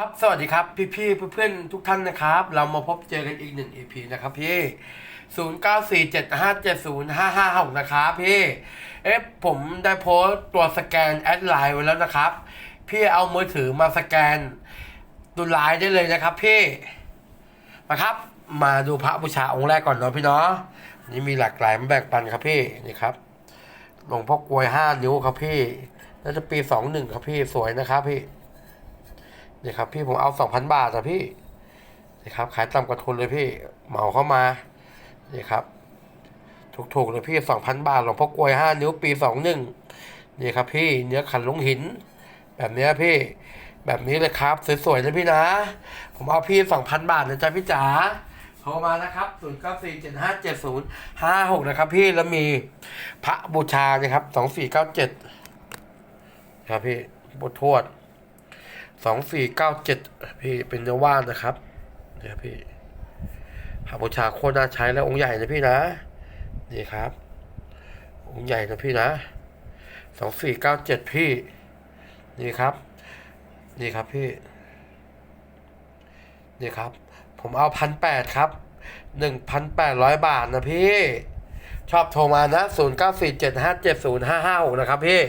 ครับสวัสดีครับพี่พี่ๆเพื่อนๆทุกท่านนะครับ เรามาพบเจอกันอีกหนึ่ง EP นะครับพี่ศูนย์เก้าสี่เจ็ดห้าเจ็ดศูนย์ห้าห้าหกนะครับพี่เอ๊ะผมได้โพสต์ตัวสแกนแอดไลน์ไว้แล้วนะครับ พี่เอามือถือมาสแกนดูไลน์ได้เลยนะครับพี่มาครับ มาดูพระบูชาองค์แรกก่อนเนาะพี่เนาะนี่มีหลากหลายมาแบ่งปันครับพี่นี่ครับหลวงพ่อกลวยห้านิ้วครับพี่น่าจะปีสองหนึ่งครับพี่สวยนะครับพี่ นี่ครับพี่ผมเอาสองพันบาทอะพี่นี่ครับขายต่ำกว่าทุนเลยพี่เหมาเข้ามานี่ครับถูกๆเลยพี่สองพันบาทหลวงพ่อกลวยห้านิ้วปีสองหนึ่งนี่ครับพี่เนื้อขันลงหิน แบบเนี้ยพี่แบบนี้เลยครับ สวยๆนะพี่นะ ผมเอาพี่สองพันบาทนะจ๊ะพี่จ๋าโทรมานะครับศูนย์เก้าสี่เจ็ดห้าเจ็ดศูนย์ห้าหกนะครับพี่แล้วมีพระบูชานะครับสองสี่เก้าเจ็ดครับพี่บุทวด สองสี่เก้าเจ็ดพี่เป็นเนื้อว่านนะครับเนี่ยพี่พระบูชาโคตรน่าใช้แล้วองค์ใหญ่นะพี่นะนี่ครับ องค์ใหญ่นะพี่นะสองสี่เก้าเจ็ดพี่ นี่ครับ นี่ครับพี่ นี่ครับ ผมเอาพันแปดครับหนึ่งพันแปดร้อยบาทนะพี่ ชอบโทรมานะศูนย์เก้าสี่เจ็ดห้าเจ็ดศูนย์ห้าห้าหกนะครับพี่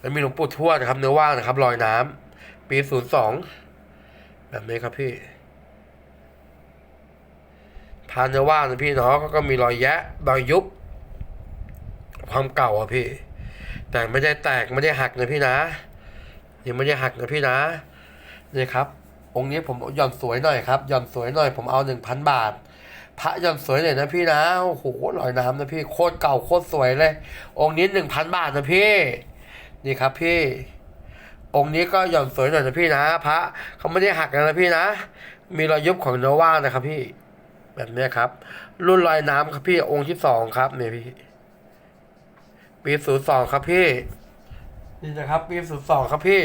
แล้วมีหลวงปู่ทวดนะครับเนื้อว่างนะครับลอยน้ำปีศูนย์สองแบบนี้ครับพี่พานเนื้อว่างนะพี่เนาะก็ก็มีรอยแยะรอยยุบความเก่าอะพี่ แต่ไม่ได้แตกไม่ได้หักนะพี่นะยังไม่ได้หักนะพี่นะนี่ครับ องค์นี้ผมหย่อนสวยหน่อยครับหย่อนสวยหน่อยผมเอาหนึ่งพันบาทพระหย่อนสวยหน่อยนะพี่นะโอ้โหลอยน้ำนะพี่โคตรเก่าโคตรสวยเลย องค์นี้หนึ่งพันบาทนะพี่ นี่ครับพี่ องค์นี้ก็หย่อนสวยหน่อยนะพี่นะ พระเขาไม่ได้หักนะพี่นะ มีรอยยุบของเนื้อว่างนะครับพี่ แบบนี้ครับ รุ่นลอยน้ำครับพี่องค์ที่สองครับเนี่ยพี่ ปีศูนย์สองครับพี่ นี่นะครับ ปีศูนย์สองครับพี่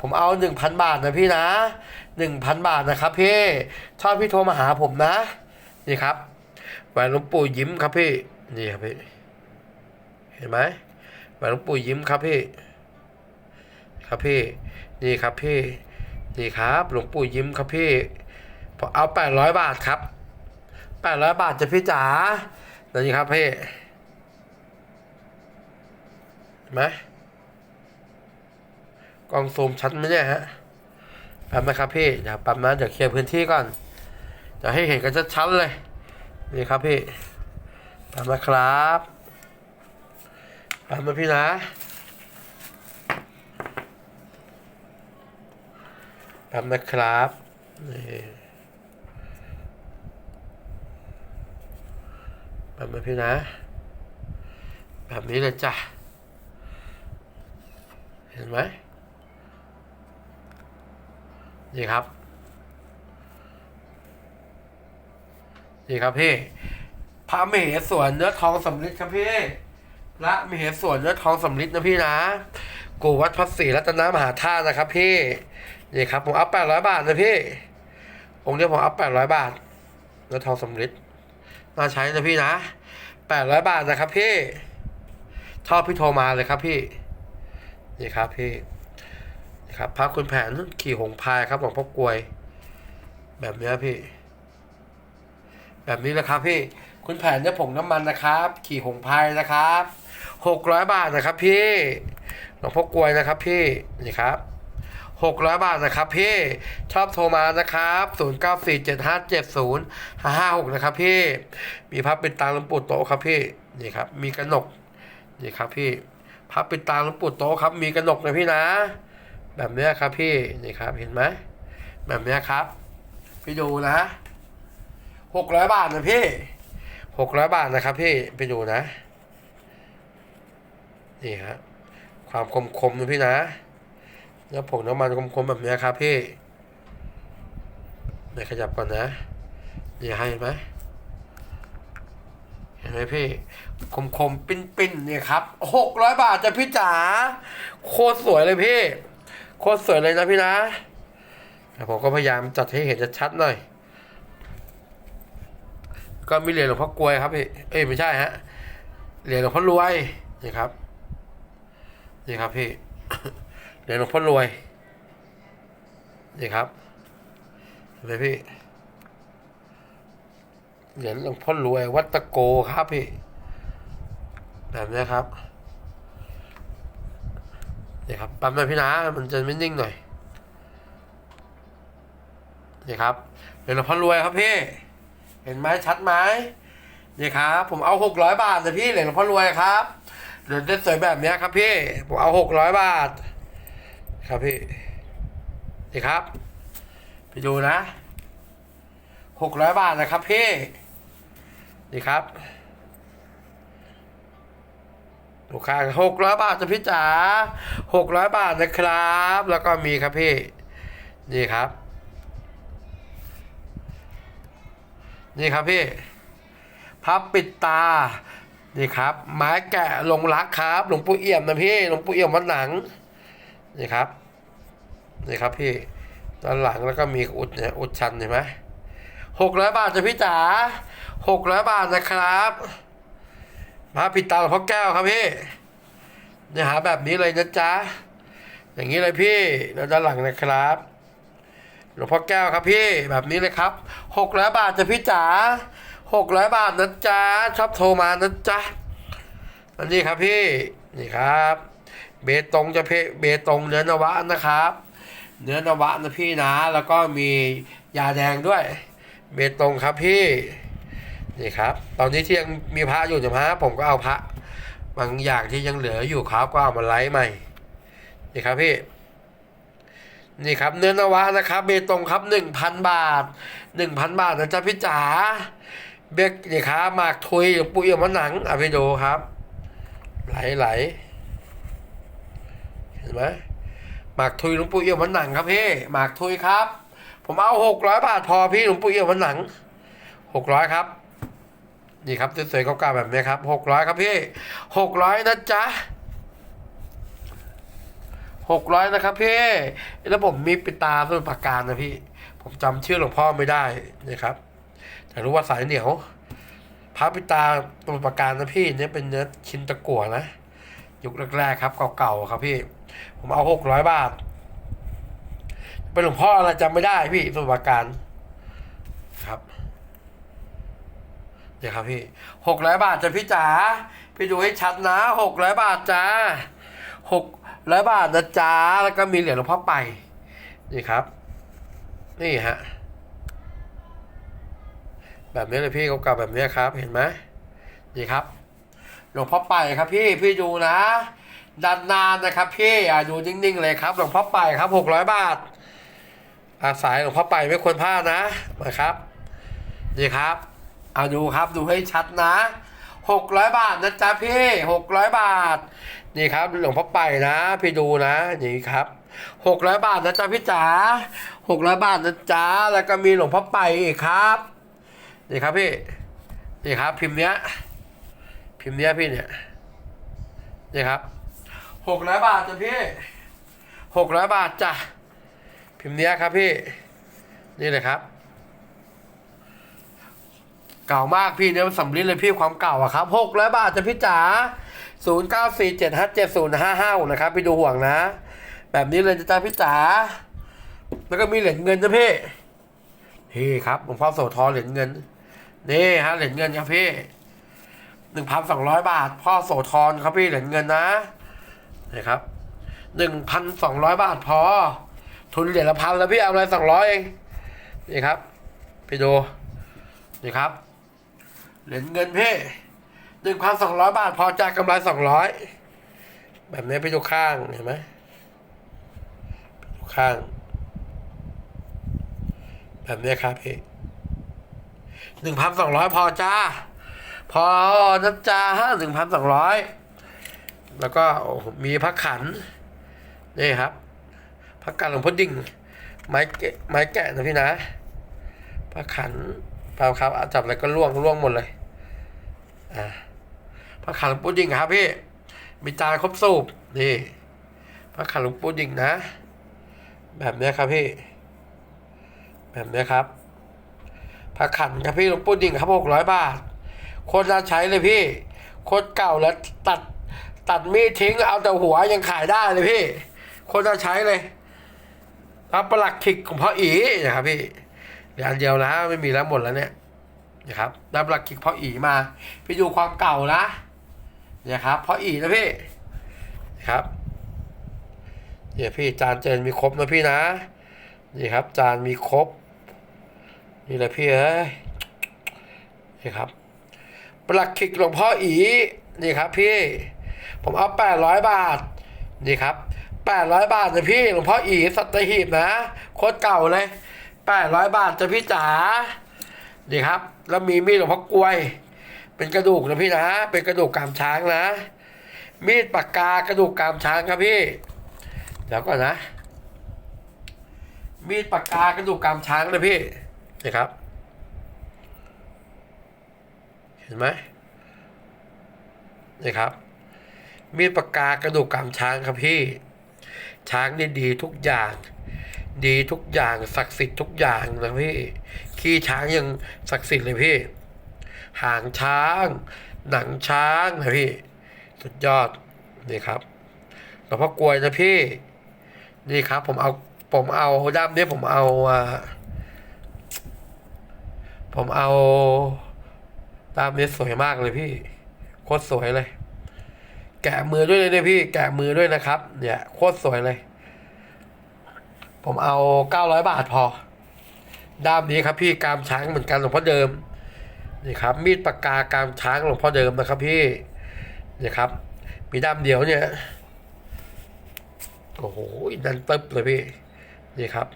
ผมเอาหนึ่งพันบาทนะพี่นะหนึ่งพันบาทนะครับพี่ชอบพี่โทรมาหาผมนะ นี่ครับแหวนหลวงปู่ยิ้มครับพี่ นี่ครับพี่ เห็นไหม แหวนหลวงปู่ยิ้มครับพี่ ครับพี่ นี่ครับพี่ นี่ครับหลวงปู่ยิ้มครับพี่ผมเอาแปดร้อยบาทครับแปดร้อยบาทจะพี่จ๋านี่ครับพี่เห็นไหมกล้องซูมชัดไหมเนี่ยฮะแป๊บนะครับพี่เดี๋ยวแป๊บนะเดี๋ยวเคลียร์พื้นที่ก่อนจะให้เห็นกันชัดๆเลย นี่ครับพี่แป๊บนะครับ แป๊บนะพี่นะแป๊บนะครับนี่แป๊บนพี่นะ แบบนี้เลยจ้ะ เห็นไหมนี่ครับ นี่ครับพี่พระมเหสวนเนื้อทองสำริดครับพี่ พระมเหสวนเนื้อทองสำริดนะพี่นะ กูวัดพระศรีรัตนมหาธาตุนะครับพี่ นี่ครับผมเอาแปดร้อยบาทนะพี่ องค์นี้ผมเอาแปดร้อยบาทเนื้อทองสำริดน่าใช้นะพี่นะแปดร้อยบาทนะครับพี่ชอบพี่โทรมาเลยครับพี่ นี่ครับพี่นี่ครับพระคุณแผนขี่หงพายครับหลวงพ่อกลวย แบบนี้พี่ แบบนี้แหละครับพี่คุณแผนเนี่ยผงน้ำมันนะครับ ขี่หงพายนะครับ หกร้อยบาทนะครับพี่หลวงพ่อกลวยนะครับพี่นี่ครับหกร้อยบาทนะครับพี่ชอบโทรมานะครับศูนย์เก้าสี่เจ็ดห้าเจ็ดศูนย์ห้าห้าหกนะครับพี่มีพับเป็นตาลวงปู่โตะครับพี่นี่ครับมีกระหนกนี่ครับพี่พับเป็นตาลวงปู่โตะครับมีกระหนกนะพี่นะ แบบนี้ครับพี่นี่ครับเห็นไหมแบบนี้ครับพี่ดูนะหกร้อยบาทนะพี่หกร้อยบาทนะครับพี่ไปดูนะ นี่ฮะความคมคมนะพี่นะแล้วผงน้ำมันคมๆแบบนี้ครับพี่เดี๋ยวขยับก่อนนะนี่ให้ไหมเห็นไหมพี่คมคมปิ้นปิ้นเนี่ยครับหกร้อยบาทจ้ะพี่จ๋าโคตรสวยเลยพี่ โคตรสวยเลยนะพี่นะแต่ผมก็พยายามจัดให้เห็นชัดๆหน่อย ก็มีเหรียญหลวงพ่อกลวยครับพี่ เอ้ยไม่ใช่ฮะ เหรียญหลวงพ่อรวยนี่ครับ นี่ครับพี่เหรียญหลวงพ่อรวย นี่ครับเห็นไหมพี่เหรียญหลวงพ่อรวยวัดตะโกครับพี่ แบบนี้ครับนี่ครับปั๊มหนะพี่นะมันจะไม่นิ่งหน่อยนี่ครับเหรียญหลวงพ่อรวยครับพี่ เห็นไหมชัดไหมนี่ครับผมเอาหกร้อยบาทนะพี่เหรียญหลวงพ่อรวยครับ รียญสวยแบบนี้ครับพี่ ผมเอาหกร้อยบาท ครับพี่นี่ครับ ไปดูนะหกร้อยบาทนะครับพี่นี่ครับลูกค้าหกร้อยบาทจะพี่จ๋าหกร้อยบาทนะครับ แล้วก็มีครับพี่ นี่ครับ นี่ครับพี่ พับปิดตา นี่ครับ ไม้แกะลงรักครับ หลวงปู่เอี่ยมนะพี่ หลวงปู่เอี่ยมวัดหนัง นี่ครับ นี่ครับพี่ ด้านหลังแล้วก็มีอุดเนี่ยอุดชันเห็นไหมหกร้อยบาทจ้ะพี่จ๋าหกร้อยบาทนะครับมาปิดตาหลวงพ่อแก้วครับพี่เนี่ยหาแบบนี้เลยนะจ๊ะ อย่างนี้เลยพี่แล้วด้านหลังนะครับหลวงพ่อแก้วครับพี่แบบนี้เลยครับหกร้อยบาทจ้ะพี่จ๋า หกร้อยบาทนะจ๊ะชอบโทรมานะจ๊ะอันนี้ครับพี่นี่ครับ เบตงจะเพเบตงเนื้อนวะนะครับ เนื้อนวะนะพี่นะ แล้วก็มียาแดงด้วย เบตงครับพี่นี่ครับ ตอนนี้ที่ยังมีพระอยู่นะพระผมก็เอาพระบางอย่างที่ยังเหลืออยู่ครับก็เอามาไลฟ์ใหม่นี่ครับพี่นี่ครับเนื้อนวะนะครับ เบตงครับหนึ่งพันบาทหนึ่งพันบาทนะจ๊ะพี่จ๋า เบกนี่ครับหมากทุยหรือปุ้ยเอามาหนังอะพี่ดูครับ ไหลไหลเห็นไหมหมากทุยหลวงปู่เอี่ยมวันหนังครับพี่หมากทุยครับ ผมเอาหกร้อยบาทพอพี่หลวงปู่เอี่ยมวันหนังหกร้อยครับ นี่ครับสวยๆเก่าๆแบบนี้ครับหกร้อยครับพี่หกร้อยนะจ๊ะหกร้อยนะครับพี่แล้วผมมีปิดตาส่วนปากการนะพี่ ผมจำชื่อหลวงพ่อไม่ได้นะครับ แต่รู้ว่าสายเหนียวพระปิตาตัวประการนะพี่เนี่ยเป็นเนื้อชิ้นตะกั่วนะ ยุคแรกๆครับเก่าๆครับพี่ ผมเอาหกร้อยบาท เป็นหลวงพ่ออะไรจำไม่ได้พี่ตัวประการครับเดี๋ยวครับพี่หกร้อยบาทจ้ะพี่จ๋าพี่ดูให้ชัดนะหกร้อยบาทจ้าหกร้อยบาทนะจ๊ะแล้วก็มีเหรียญหลวงพ่อไป นี่ครับ นี่ฮะ แบบนี้เลยพี่เก่าๆแบบนี้ครับ เห็นไหมนี่ครับหลวงพ่อไปครับพี่พี่ดูนะดันนานนะครับพี่อะดูนิ่งๆเลยครับ หลวงพ่อไปครับหกร้อยบาทอาสายหลวงพ่อไปไม่ควรพลาดนะนะครับนี่ครับเอาดูครับดูให้ชัดนะหกร้อยบาทนะจ๊ะพี่หกร้อยบาท นี่ครับหลวงพ่อไปนะ พี่ดูนะนี่ครับหกร้อยบาทนะจ๊ะพี่จ๋าหกร้อยบาทนะจ๊ะแล้วก็มีหลวงพ่อไปอีกครับ นี่ครับพี่ นี่ครับ พิมพ์เนี้ย พิมพ์เนี้ยพี่เนี่ย นี่ครับ หกร้อยบาทจ้ะพี่หกร้อยบาทจ้ะ พิมพ์เนี้ยครับพี่ นี่เลยครับ เก่ามากพี่เนี่ยมันสำลิดเลยพี่ความเก่าอะครับหกร้อยบาทจ้ะพี่จ๋าศูนย์เก้าสี่เจ็ดห้าเจ็ดศูนย์ห้าห้านะครับ พี่ดูห่วงนะ แบบนี้เลยจ้ะพี่จ๋า แล้วก็มีเหรียญเงินจ้ะพี่นี่ครับหลวงพ่อโสธรเหรียญเงิน นี่ฮะเหรียญเงินครับพี่หนึ่งพันสองร้อยบาท พ่อโสธรครับพี่เหรียญเงินนะนี่ครับหนึ่งพันสองร้อยบาทพอ ทุนเหรียญละพันแล้วพี่เอาอะไรสองร้อยเองนี่ครับพี่ดูนี่ครับเหรียญเงินพี่หนึ่งพันสองร้อยบาท พอจากกำไรสองร้อยแบบนี้พี่ดูข้างเห็นไหมดูข้าง แบบนี้ครับพี่ หนึ่งพันสองร้อยพอจ้า พอนะจ้าหนึ่งพันสองร้อยแล้วก็มีพระขันนี่ครับพระกันหลวงพ่อดิ่งไม้แกะไม้แกะนะพี่นะพระขันเปล่าครับจับอะไรก็ล่วงล่วงหมดเลยอ่าพระขันหลวงปู่ดิ่งครับพี่มีจานครบสูบนี่พระขันหลวงปู่ดิ่งนะ แบบนี้ครับพี่แบบนี้ครับ ผักขันครับพี่หลวงปู่ดิ่งครับหกร้อยบาท โคตรน่าใช้เลยพี่ โคตรเก่าแล้วตัดตัดมีดทิ้งเอาแต่หัวยังขายได้เลยพี่ โคตรน่าใช้เลยตพระประหลักขิกของพ่ออีนะครับพี่เดี๋ยวอันเดียวนะไม่มีแล้วหมดแล้วเนี่ยนะครับได้ประหลักขิกพ่ออีมาพี่ดูความเก่านะนี่ยครับพ่ออีนะพี่นะครับเนี่ยพี่จานเจนมีครบนะพี่นะนี่ครับจานมีครบ นี่แหละพี่เอ้ยนี่ครับปลักขิกหลวงพ่ออีนี่ครับพี่ ผมเอาแปดร้อยบาท นี่ครับแปดร้อยบาทนะพี่หลวงพ่ออีสัตหีบนะโคตรเก่าเลยแปดร้อยบาทจะพี่จ๋านี่ครับ แล้วมีมีดหลวงพ่อกลวย เป็นกระดูกนะพี่นะ เป็นกระดูกกามช้างนะ มีดปากกากระดูกกามช้างครับพี่เดี๋ยวก่อนนะ มีดปากกากระดูกกามช้างนะพี่ นี่ครับ เห็นไหมนี่ครับ มีปากกากระดูกกามช้างครับพี่ ช้างนี่ดีทุกอย่าง ดีทุกอย่างศักดิ์สิทธิ์ทุกอย่างนะพี่ขี้ช้างยังศักดิ์สิทธิ์เลยพี่ หางช้าง หนังช้างนะพี่ สุดยอดนี่ครับหลวงพ่อกลวยนะพี่ นี่ครับผมเอาผมเอาด้ามนี้ผมเอาอ่า ผมเอาด้ามนี้สวยมากเลยพี่ โคตรสวยเลย แกะมือด้วยเลยพี่ แกะมือด้วยนะครับ เนี่ยโคตรสวยเลย ผมเอาเก้าร้อยบาทพอ ด้ามนี้ครับพี่กามช้างเหมือนกันหลวงพ่อเดิม นี่ครับ มีดปากกากามช้างหลวงพ่อเดิมนะครับพี่ นี่ครับ มีด้ามเดียวเนี่ย โอ้โหดันตึ๊บเลยพี่ นี่ครับ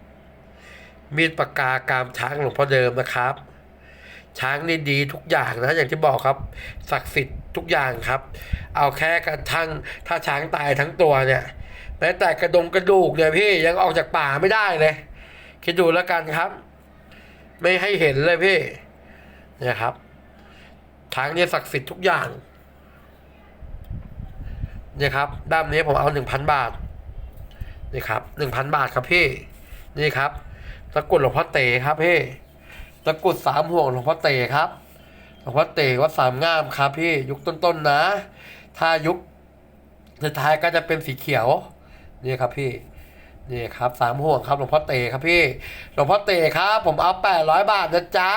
มีดปากกากามช้างหลวงพ่อเดิมนะครับ ช้างนี่ดีทุกอย่างนะอย่างที่บอกครับศักดิ์สิทธิ์ทุกอย่างครับ เอาแค่กระทั่งถ้าช้างตายทั้งตัวเนี่ยแม้แต่กระดงกระดูกเนี่ยพี่ยังออกจากป่าไม่ได้เลย คิดดูแล้วกันครับ ไม่ให้เห็นเลยพี่เนี่ยครับช้างเนี่ยศักดิ์สิทธิ์ทุกอย่างเนี่ยครับด้ามนี้ผมเอาหนึ่งพันบาทนี่ครับหนึ่งพันบาทครับพี่นี่ครับตะกรุดหลวงพ่อเต๋ครับพี่ ตะกรุดสามห่วงหลวงพ่อเต๋ครับหลวงพ่อเต๋วัดสามงามครับพี่ยุคต้นๆนะ ถ้ายุคสุดท้ายก็จะเป็นสีเขียวนี่ครับพี่นี่ครับสามห่วงครับหลวงพ่อเต๋ครับพี่หลวงพ่อเต๋ครับ ผมเอาแปดร้อยบาทนะจ๊ะ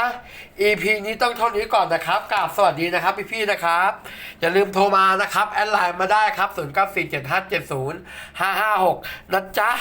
EP นี้ต้องเท่านี้ก่อนนะครับกราบสวัสดีนะครับพี่ๆนะครับ อย่าลืมโทรมานะครับ แอดไลน์มาได้ครับ0 9 4 7 5 7 0 5 5 6นะจ๊ะ